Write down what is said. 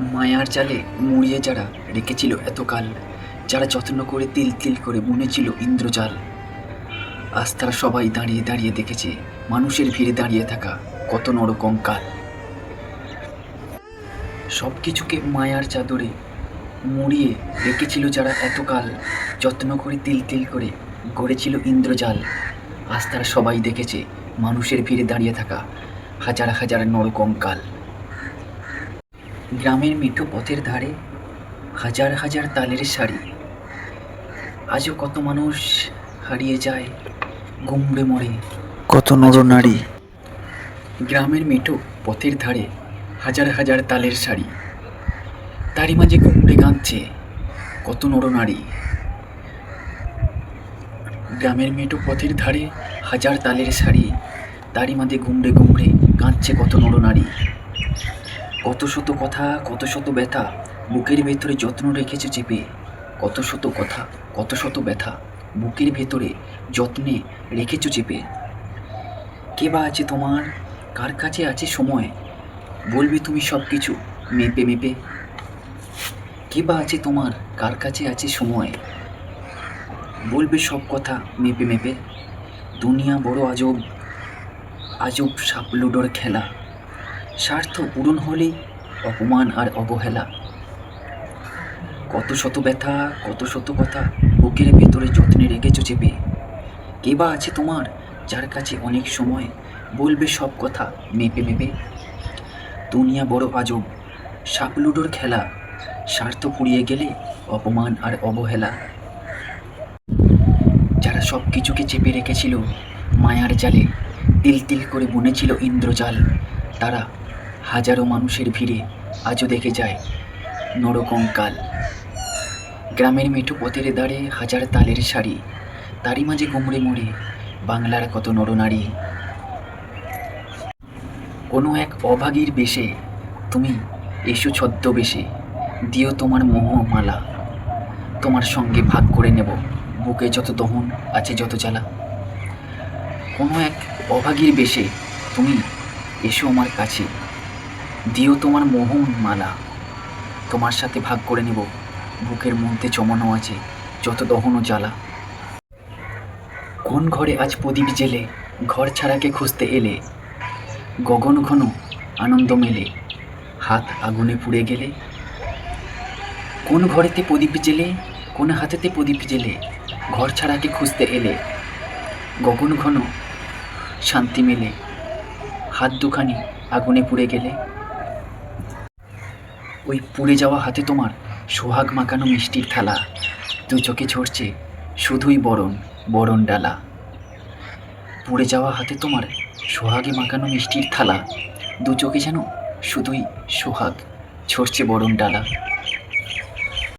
মায়ার জালে মুড়িয়ে যারা রেখেছিল এতকাল, যারা যত্ন করে তিল তিল করে বুনেছিল ইন্দ্রজাল। আজ তারা সবাই দাঁড়িয়ে দাঁড়িয়ে দেখেছে মানুষের ভিড়ে দাঁড়িয়ে থাকা কত নরকঙ্কাল। সব কিছুকে মায়ার চাদরে মুড়িয়ে রেখেছিল যারা এতকাল, যত্ন করে তিল তিল করে গড়েছিল ইন্দ্রজাল। আজ তারা সবাই দেখেছে মানুষের ভিড়ে দাঁড়িয়ে থাকা হাজার হাজার নরকঙ্কাল। গ্রামের মিঠো পথের ধারে হাজার হাজার তালের শাড়ি। আজও কত মানুষ হারিয়ে যায় গুমড়ে মরে। কত নরনারী গ্রামের মিঠো পথের ধারে হাজার হাজার তালের শাড়ি। তারই মাঝে গুমড়ে কাঁদছে কত নরনারী গ্রামের মেটো পথের ধারে হাজার তালের শাড়ি তারই মাঝে গুমড়ে গুমড়ে কাঁদছে কত নরনারী কত শত কথা, কত শত ব্যথা, বুকের ভেতরে যত্ন রেখেছে চেপে। কত শত কথা, কত শত ব্যথা, বুকের ভেতরে যত্নে রেখেছ চেপে। কে বা আছে তোমার? কার কাছে আছে সময়? বলবে তুমি সব কিছু মেপে মেপে। কে বা আছে তোমার? কার কাছে আছে সময়? বলবে সব কথা মেপে মেপে। দুনিয়া বড় আজব আজব সাপ লুডোর খেলা। স্বার্থ পূরণ হলেই অপমান আর অবহেলা। কত শত ব্যথা, কত শত কথা বুকের ভেতরে যত্নে রেখেছো চেপে কে বা আছে তোমার যার কাছে অনেক সময় বলবে সব কথা মেপে মেপে? দুনিয়া বড় আজব। সাপলুডোর খেলা। স্বার্থ পুড়িয়ে গেলে অপমান আর অবহেলা। যারা সব কিছুকে চেপে রেখেছিল মায়ার জালে, তিল তিল করে বুনেছিল ইন্দ্রজাল, তারা হাজারো মানুষের ভিড়ে আজও দেখে যায় নরকঙ্কাল। গ্রামের মিঠু পথের দাঁড়ে হাজার তালের শাড়ি, তারই মাঝে গুমড়ে মরে বাংলার কত নরনারী। কোনো এক অভাগীর বেশে, তুমি এসো ছদ্মবেশে, দিও তোমার মোহমালা তোমার সঙ্গে ভাগ করে নেব, বুকে যত দহন আছে যত জ্বালা। কোনো এক অভাগীর বেশে, তুমি এসো আমার কাছে। দিও তোমার মোহন মালা। তোমার সাথে ভাগ করে নেব। বুকের মধ্যে জমানো আছে, যত দহন জ্বালা। কোন ঘরে আজ প্রদীপ জেলে, ঘর ছাড়াকে খুঁজতে এলে? গগন ঘন, আনন্দ মেলে, হাত আগুনে পুড়ে গেলে? কোন ঘরেতে প্রদীপ জেলে, কোন হাতেতে প্রদীপ জেলে, ঘর ছাড়াকে খুঁজতে এলে? গগন ঘন, শান্তি মেলে, হাত দুখানি আগুনে পুড়ে গেলে? ওই পুড়ে যাওয়া হাতে তোমার সোহাগ মাখানো মিষ্টির থালা। দু চোখে ঝরছে শুধুই বরণ বরণ ডালা। পুড়ে যাওয়া হাতে তোমার সোহাগে মাখানো মিষ্টির থালা। দু চোখে যেন শুধুই সোহাগ, ঝরছে বরণ ডালা।